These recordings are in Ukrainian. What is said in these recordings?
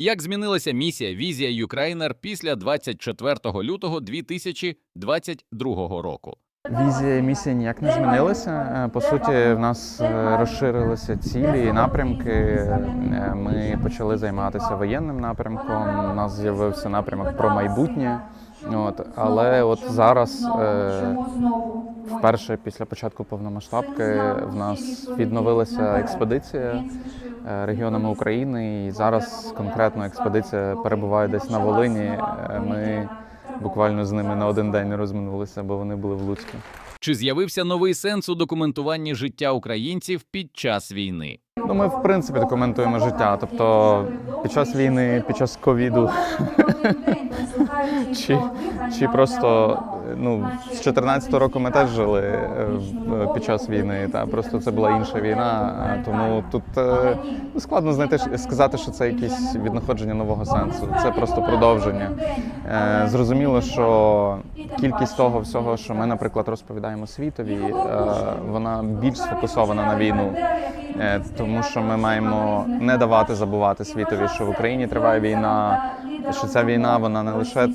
Як змінилася місія візія Юкрайнер після 24 лютого 2022 року? Візія і місія ніяк не змінилися. Е, По суті, в нас е, розширилися цілі і напрямки. Е, Ми почали займатися воєнним напрямком. У нас з'явився напрямок про майбутнє. От, але от зараз, вперше після початку повномасштабки, в нас відновилася експедиція регіонами України, і зараз конкретно експедиція перебуває десь на Волині. Ми буквально з ними на один день розминулися, бо вони були в Луцьку. Чи з'явився новий сенс у документуванні життя українців під час війни? Ну, ми в принципі документуємо життя. Тобто під час війни, під час ковіду, чи, чи просто ну з 14 року ми теж жили е, під час війни. Та просто це була інша війна. Тому тут е, ну, складно знайти сказати, що це якесь віднаходження нового сенсу. Це просто продовження. Е, Зрозуміло, що кількість того всього, що ми, наприклад, розповідаємо світові, е, вона більш сфокусована на війну. Е, тому що ми маємо не давати забувати світові, що в Україні триває війна, що ця війна вона не лише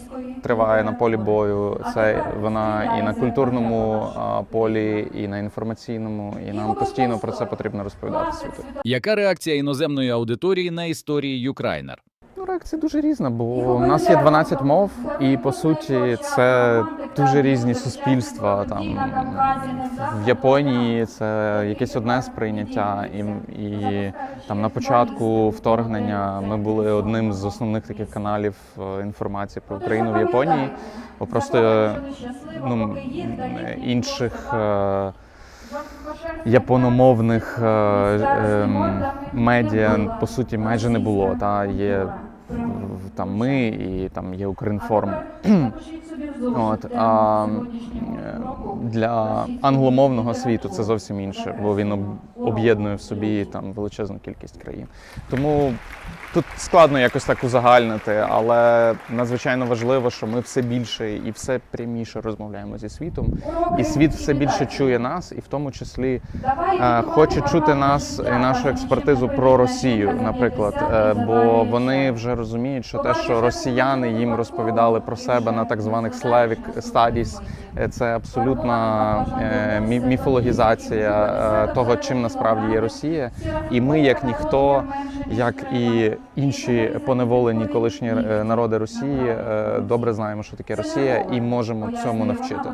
триває на полі бою, це вона і на культурному полі, і на інформаційному, і нам постійно про це потрібно розповідати світу. Яка реакція іноземної аудиторії на історії Юкрайнер? Реакція дуже різна, бо у нас є 12 мов, і по суті це дуже різні суспільства. Там в Японії це якесь одне сприйняття, і, і там на початку вторгнення ми були одним з основних таких каналів е, інформації про Україну в Японії. Бо просто е, ну, інших. е, Япономовних е, ем, медіа по суті майже не було. Та є там ми і там є Укрінформ. От а е, для англомовного світу це зовсім інше, бо він об'єднує в собі там величезну кількість країн. Тому тут складно якось так узагальнити, але надзвичайно важливо, що ми все більше і все пряміше розмовляємо зі світом, і світ все більше чує нас, і в тому числі е, хоче чути нас і нашу експертизу про Росію, наприклад, Е, бо вони вже розуміють, що те, що росіяни їм розповідали про себе на так званих Slavic Studies, це абсолютна е, міфологізація е, того, чим насправді є Росія. І ми, як ніхто, як і інші поневолені колишні е, народи Росії, добре знаємо, що таке Росія, і можемо цьому навчити.